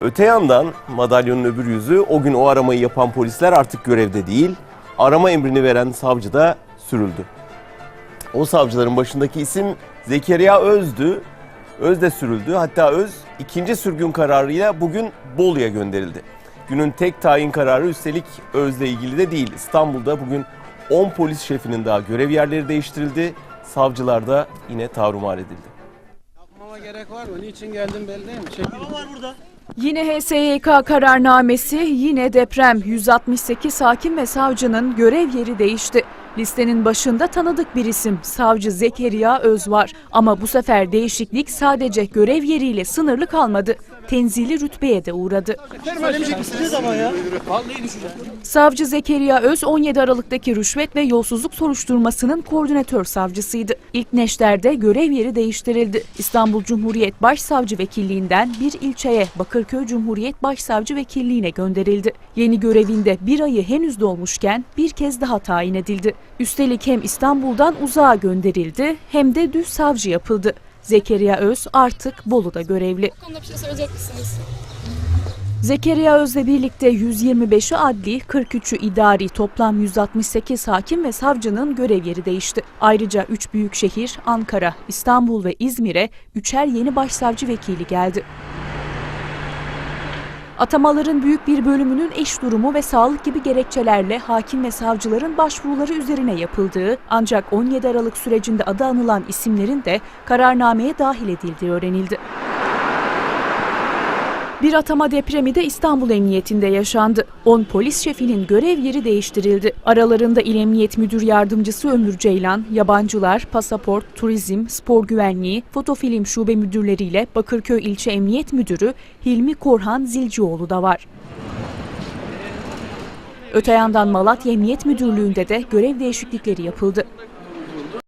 Öte yandan madalyonun öbür yüzü o gün o aramayı yapan polisler artık görevde değil. Arama emrini veren savcı da sürüldü. O savcıların başındaki isim Zekeriya Öz'dü. Öz de sürüldü. Hatta Öz ikinci sürgün kararıyla bugün Bolu'ya gönderildi. Günün tek tayin kararı üstelik Öz'le ilgili de değil. İstanbul'da bugün 10 polis şefinin daha görev yerleri değiştirildi. Savcılar da yine tarumar edildi. Gerek var mı? Niçin geldim belli değil mi? Çekil. Yine HSYK kararnamesi, yine deprem. 168 hakim ve savcının görev yeri değişti. Listenin başında tanıdık bir isim, savcı Zekeriya Öz var. Ama bu sefer değişiklik sadece görev yeriyle sınırlı kalmadı. Tenzili rütbeye de uğradı. Savcı Zekeriya Öz 17 Aralık'taki rüşvet ve yolsuzluk soruşturmasının koordinatör savcısıydı. İlk neşterde görev yeri değiştirildi. İstanbul Cumhuriyet Başsavcı Vekilliğinden bir ilçeye Bakırköy Cumhuriyet Başsavcı Vekilliğine gönderildi. Yeni görevinde bir ayı henüz dolmuşken bir kez daha tayin edildi. Üstelik hem İstanbul'dan uzağa gönderildi hem de düz savcı yapıldı. Zekeriya Öz artık Bolu'da görevli. Bu konuda bir şey söyleyecek misiniz? Zekeriya Öz'le birlikte 125'i adli, 43'ü idari toplam 168 hakim ve savcının görev yeri değişti. Ayrıca 3 büyük şehir Ankara, İstanbul ve İzmir'e üçer yeni başsavcı vekili geldi. Atamaların büyük bir bölümünün eş durumu ve sağlık gibi gerekçelerle hakim ve savcıların başvuruları üzerine yapıldığı ancak 17 Aralık sürecinde adı anılan isimlerin de kararnameye dahil edildiği öğrenildi. Bir atama depremi de İstanbul Emniyetinde yaşandı. 10 polis şefinin görev yeri değiştirildi. Aralarında İl Emniyet Müdür Yardımcısı Ömür Ceylan, yabancılar, pasaport, turizm, spor güvenliği, fotofilm şube müdürleriyle Bakırköy İlçe Emniyet Müdürü Hilmi Korhan Zilcioğlu da var. Öte yandan Malatya Emniyet Müdürlüğü'nde de görev değişiklikleri yapıldı.